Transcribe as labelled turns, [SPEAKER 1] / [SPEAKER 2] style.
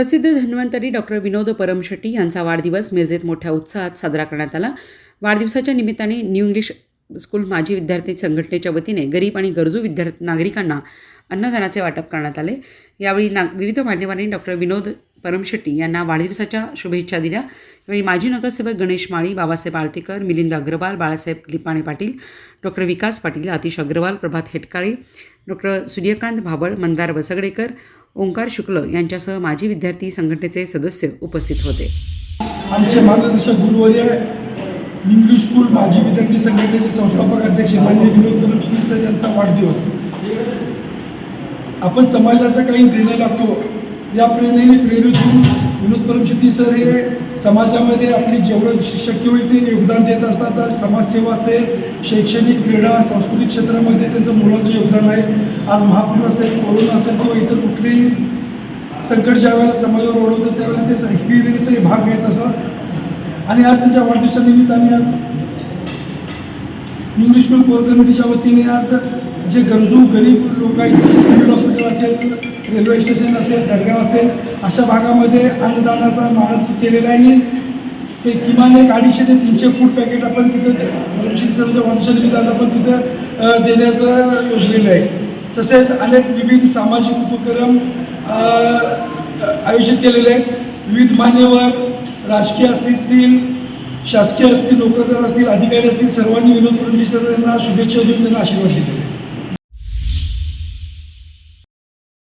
[SPEAKER 1] प्रसिद्ध धन्वंतरी डॉक्टर विनोद परमशेट्टी यांचा वाढदिवस मिरजेत मोठ्या उत्साहात साजरा करण्यात आला. वाढदिवसाच्या निमित्ताने न्यू इंग्लिश स्कूल माजी विद्यार्थी संघटनेच्या वतीने गरीब आणि गरजू विद्यार्थी नागरिकांना अन्नदानाचे वाटप करण्यात आले. यावेळी ना विविध मान्यवरांनी डॉक्टर विनोद परम शेट्टी यांना वाढदिवसाच्या शुभेच्छा दिल्या. यावेळी माजी नगरसेवक गणेश माळी बाबासाहेब आळतेकर मिलिंद अग्रवाल बाळासाहेब लिपाणे पाटील डॉक्टर विकास पाटील आतिश अग्रवाल प्रभात हेटकाळे डॉक्टर सूर्यकांत भाबळ मंदार वसगडेकर ओंकार शुक्ल यांच्यासह माजी विद्यार्थी संघटनेचे सदस्य उपस्थित होते.
[SPEAKER 2] आमचे मार्गदर्शक गुरुवर्य इंग्लिश स्कूल माजी विद्यार्थी संघटनेचे संस्थापक अध्यक्ष मान्य विनोद परमश्री सर यांचा वाढदिवस. आपण समाजाचा काही निर्णय लागतो. या प्रेरणेने प्रेरित होऊन विनोद परमशेती सर हे समाजामध्ये आपली जेवढं शक्य होईल ते योगदान देत असतात. आज समाजसेवा असेल शैक्षणिक क्रीडा सांस्कृतिक क्षेत्रामध्ये त्यांचं मोलाचं योगदान आहे. आज महापूर असेल कोरोना असेल किंवा इतर कुठलेही संकट ज्या वेळेला समाजावर ओढवतं त्यावेळेला ते स- हिरिरीचे भाग घेत असतात. आणि आज त्यांच्या वाढदिवसानिमित्ताने आज इंग्लिश स्कूल कोर कमिटीच्या वतीने आज जे गरजू गरीब लोक आहेत सिव्हिल हॉस्पिटल असेल रेल्वे स्टेशन असेल दर्गा असेल अशा भागामध्ये अन्नदानाचा मानस केलेला आहे. ते किमान एक अडीचशे ते तीनशे फूट पॅकेट आपण तिथं परमश्री सरच्या आपण तिथं देण्याचं योजलेलं आहे. तसेच अनेक विविध सामाजिक उपक्रम आयोजित केलेले आहेत. विविध मान्यवर राजकीय असतील शासकीय असतील नोकरदार असतील अधिकारी असतील सर्वांनी विनोद फडणवीस यांना शुभेच्छा देऊन त्यांना आशीर्वाद दिलेले आहेत.